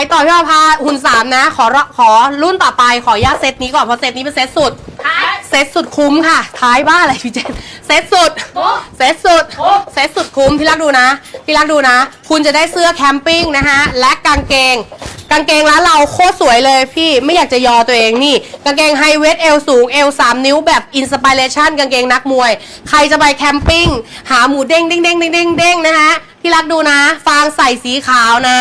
ไปต่อพี่พาหุ่นสามนะ ขอรขอรุ่นต่อไปขออนุญาตเซตนี้ก่อนเพราะเซตนี้เป็นเซตสุดเซตสุดคุ้มค่ะ ท้ายบ้าอะไรพี่เจนเซตสุด โอ้ เซตสุด โอ้ เซตสุดคุ้มพี่รักดูนะ พี่รักดูนะ คุณจะได้เสื้อแคมปิ้งนะคะและกางเกง กางเกงร้านเราโคตรสวยเลยพี่ไม่อยากจะยอตัวเองนี่ กางเกงไฮเวทเอวสูงเอว3 นิ้วแบบอินสปิเรชันกางเกงนักมวย ใครจะไปแคมปิ้ง หาหมูเด้งเด้งเด้งเด้งเด้งเด้งนะคะพี่รักดูนะ ฟางใส่สีขาวนะ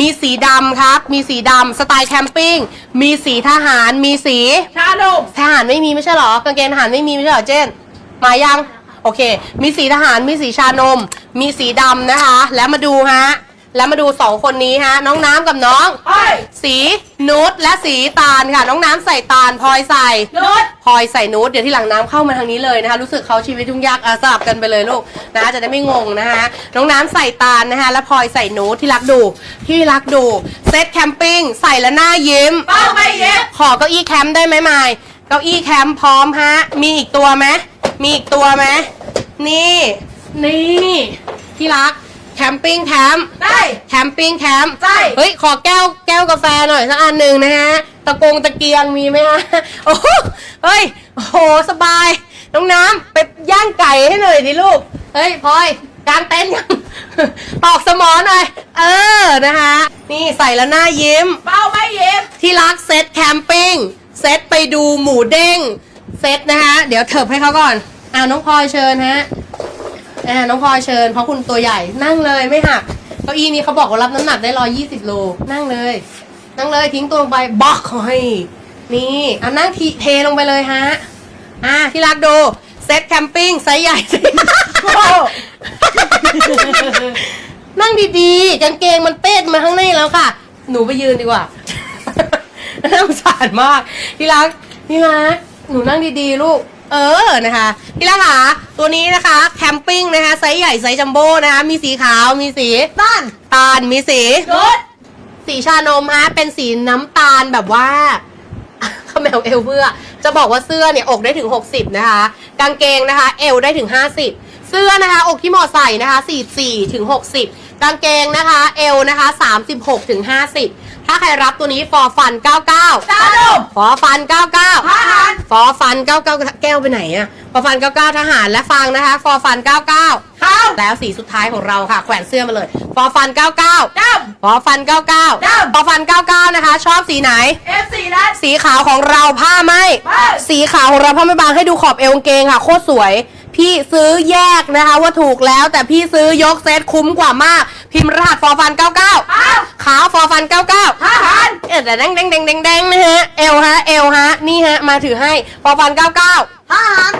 มีสีดำครับ มีสีดำสไตล์แคมปิ้ง มีสีทหาร มีสี ชาดมทหารไม่มีไม่ใช่เหรอกางเกงทหารไม่มีไม่ใช่เหรอเจนมายัง โอเค มีสีทหารมีสีชานม มีสีดำนะคะ แล้วมาดูฮะ แล้วมาดูสองคนนี้ฮะ น้องน้ำกับน้องไอ้ยสีนูดและสีตาลค่ะ น้องน้ำใส่ตาลพลอยใส่นุชพลอยใส่นูดเดี๋ยวที่หลังน้ำเข้ามาทางนี้เลยนะคะ รู้สึกเขาชีวิตยุ่งยากอะสลับกันไปเลยลูกนะจะได้ไม่งงนะคะน้องน้ำใส่ตาลนะคะ และพลอยใส่นูดที่รักดูที่รักดูเซตแคมปิ้งใส่แล้วหน้ายิ้มเป้าไม่เย็บขอเก้าอี้แคมป์ได้ไหมมายเก้าอี้แคมป์พร้อมฮะมีอีกตัวไหมมีอีกตัวไหมนี่ นี่ที่รัก แคมปิ้งแคมป์ได้ แคมปิ้งแคมป์ใช่ เฮ้ย ขอแก้วแก้วกาแฟหน่อยสักอันหนึ่งนะฮะ ตะกงตะเกียงมีไหมฮะ โอ้โหเฮ้ย โอ้โห สบาย น้องน้ำไปย่างไก่ให้หน่อยดิลูก เฮ้ยพลอยกางเต็นท์ยังตอกสมอหน่อย เออ นะคะ นี่ใส่แล้วหน้ายิ้ม เป้าไม่เย็บที่รักเซตแคมปิ้ง เซตไปดูหมูเด้ง เซตนะคะ เดี๋ยวเถิบให้เขาก่อน อ่าน้องพลอยเชิญฮะ อ่าน้องพลอยเชิญเพราะคุณตัวใหญ่นั่งเลยไม่หักเก้าอี้นี้เขาบอกว่ารับน้ำหนักได้ร้อยี่สิบโลนั่งเลย นั่งเลยทิ้งตัวลงไปบล็อกเขให้นี่อะนั่งทีเทลงไปเลยฮะอ่าที่รักดูเซตแคมปิ้งไซส์ใหญ่โอ้นั่งดีๆกางเกงมันเต้นมาข้างในแล้วค่ะ หนูไปยืนดีกว่าน่าสงสารมากที่รักที่รักหนูนั่งดีๆลูก เออนะคะที่รักค่ะตัวนี้นะคะแคมปิ้งนะคะไซส์ใหญ่ไซส์จัมโบ้นะคะมีสีขาวมีสีต้านตาลมีสีนุชสีชานมฮะเป็นสีน้ำตาลแบบว่าขมวเอวเพื่อ จะบอกว่าเสื้อเนี่ยอกได้ถึง 60 นะคะ กางเกงนะคะ เอวได้ถึง 50 เสื้อนะคะ อกที่เหมาะใส่นะคะ 44ถึง60 กางเกงนะคะ เอวนะคะ 36ถึง50 ถ้าใครรับตัวนี้ฟอร์ฟัน 99ชาดมฟอร์ฟัน 99 ทหารฟอร์ฟัน99แก้วไปไหนอะฟอร์ฟัน99ทหารและฟังนะคะ ฟอร์ฟัน99ข้าวแล้วสีสุดท้ายของเราค่ะ แขวนเสื้อมาเลย ฟอร์ฟัน99ดฟอฟัน99ดำฟอฟัน99นะคะ ชอบสีไหนำเอฟซีนั้นสีขาวของเราผ้าไหม ไม่ สีขาวของเราผ้าไม่บางให้ดูขอบเอวกางเกงค่ะ โคตรสวย พี่ซื้อแยกนะคะว่าถูกแล้วแต่พี่ซื้อยกเซตคุ้มกว่ามาก พิมพ์รหัสฟอฟัน 99ข้าวขาวฟอฟัน 99ทหารเอ๊ะแต่แดงแดงแดงแดงแดงนะฮะเอวฮะเอวฮะนี่ฮะมาถือให้ฟอฟัน 99ทหาร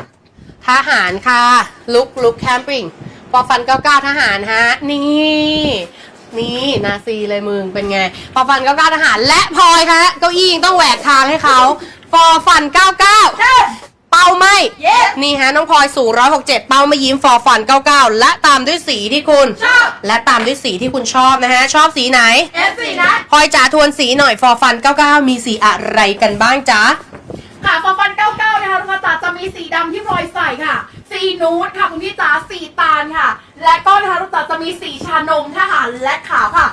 ทหารค่ะลุกลุกแคมปิ้งปอฟัน 99 ทหารฮะนี่นี่นาซีเลยมึงเป็นไงปอฟัน 99 ทหารและพลอยคะเก้าอี้ยังต้องแหวกทางให้เขาฟอฟันเจ้า99 เป้าไม่เย็บนี่ฮะน้องพลอยสูง167 เป้าไม่ยิ้มฟอฟัน99 และตามด้วยสีที่คุณ ชอบและตามด้วยสีที่คุณชอบนะฮะ ชอบสีไหน เอฟซีนั้นพลอยจ๋าทวนสีหน่อยฟอฟัน99 มีสีอะไรกันบ้างจ๊ะ ค่ะฟอฟัน99 นะคะทุกคนจ๋าจะมีสีดำที่พลอยใส่ค่ะ สีนูดค่ะคุณพี่จ๋าสีตาลค่ะ และก็นะคะทุกจ๋าจะมีสีชานมทหารและขาวค่ะ